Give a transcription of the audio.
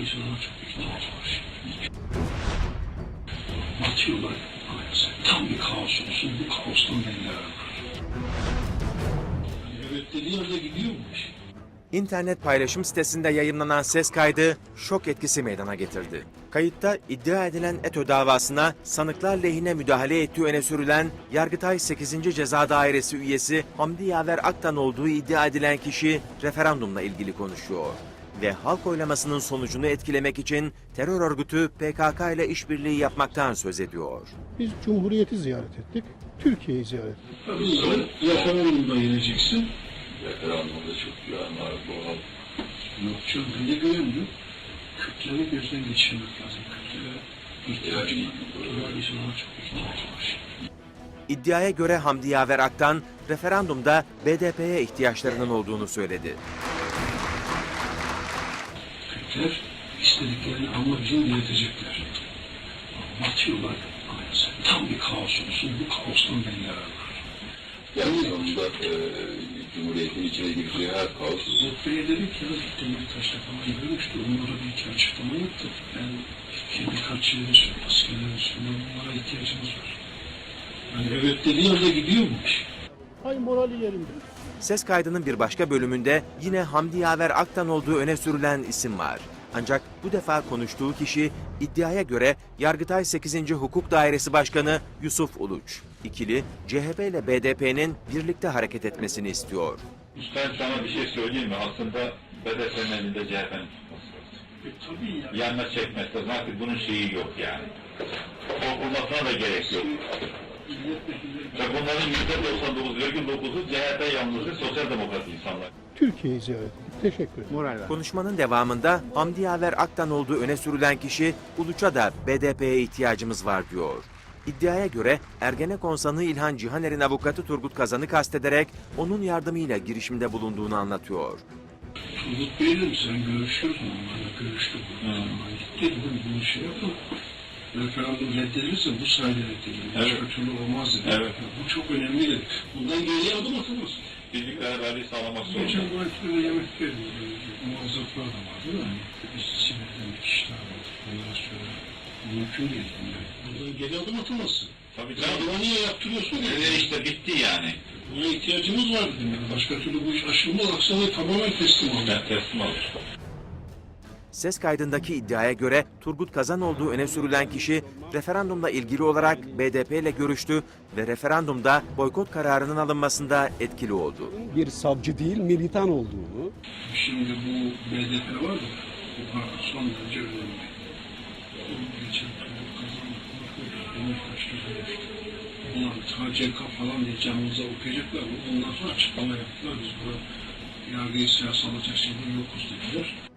insana çok ihtiyaç var şimdi. Atıyorlar anayasa. Tam bir kaos olsun. Bu kaostan var. Evet yerde gidiyormuş. İnternet paylaşım sitesinde yayınlanan ses kaydı şok etkisi meydana getirdi. Kayıtta iddia edilen ETÖ davasına sanıklar lehine müdahale ettiği öne sürülen Yargıtay 8. Ceza Dairesi üyesi Hamdi Yaver Aktan olduğu iddia edilen kişi referandumla ilgili konuşuyor. Ve halk oylamasının sonucunu etkilemek için terör örgütü PKK ile işbirliği yapmaktan söz ediyor. Biz Cumhuriyeti ziyaret ettik, Türkiye'yi ziyaret ettik. Bizden referandumda yeneceksin. Referandumda çok güven var doğal. Yok canım ben de güvenmiyorum. Kürtleri gözden geçirmek lazım. Kürtlere ihtiyacım var. Böyle insana çok ihtiyaç var. İddiaya göre Hamdi Yaver Aktan referandumda BDP'ye ihtiyaçlarının olduğunu söyledi. Kürtler istediklerini almak için diretecekler. Batıyorlar. Tam bir kaos olsun. Bu kaostan beller var. Yani sonunda e, Cumhuriyet'in içine gireceği her kaos Bey'e dedik ya Demirtaş'ta falan görmüştü. Onlara bir iki açıklama yaptı. Ben birkaç yıldır askerlerin üstünde bunlara ihtiyacımız var. Yani evet dediği yerde gidiyormuş. Hay morali yerinde. Ses kaydının bir başka bölümünde yine Hamdi Yaver Aktan olduğu öne sürülen isim var. Ancak bu defa konuştuğu kişi iddiaya göre Yargıtay 8. Hukuk Dairesi Başkanı Yusuf Uluç. İkili CHP ile BDP'nin birlikte hareket etmesini istiyor. Ben sana bir şey söyleyeyim mi? Aslında BDP'nin elinde CHP'nin tutması. Yanına lazım. Artık bunun şeyi yok yani. Korkulmasına da gerek yok. Ve bunların yüzde 99,9'u CHP yanlısı sosyal demokrat insanlar. Türkiye'yi ziyaret ettik. Teşekkür ederim. Konuşmanın devamında Hamdi Yaver Aktan olduğu öne sürülen kişi Uluç'a da BDP'ye ihtiyacımız var diyor. İddiaya göre Ergenekon sanığı İlhan Cihaner'in avukatı Turgut Kazan'ı kastederek onun yardımıyla girişimde bulunduğunu anlatıyor. Turgut Bey'le mi sen görüşüyordun onlarla görüştük. Ama gitti dedim bunu şey yapma. Referandum reddedilirse bu sayede reddedilir. Evet. türlü olmaz dedi. Evet. Bu çok önemli dedi. Bundan geriye adım atamaz. Birlik beraberliği sağlamak Geçen zorunda. bu hafta yemek verdim. Muazzaflar da vardı da. Biz sinirden bir kişi daha vardı. Ondan sonra mümkün değil. Yani. Buradan geri adım atamazsın. Tabii Ya canım. buna niye yaptırıyorsun? Öyle işte bitti yani. Buna ihtiyacımız var dedim. Yani. Başka türlü bu iş aşılmaz. Aksana tamamen teslim alır. Ben teslim alır. Ses kaydındaki iddiaya göre Turgut Kazan olduğu öne sürülen kişi referandumla ilgili olarak BDP ile görüştü ve referandumda boykot kararının alınmasında etkili oldu. bir savcı değil militan olduğunu Şimdi bu BDP var da bu parti son derece önemli. Bu geçen Turgut Kazan Demirtaş'ta görüştü. Bunlar TCK falan diye canımıza okuyacaklar. Ondan sonra açıklama yaptılar. Biz burada yargıyı siyasal şeyler yokuz dediler.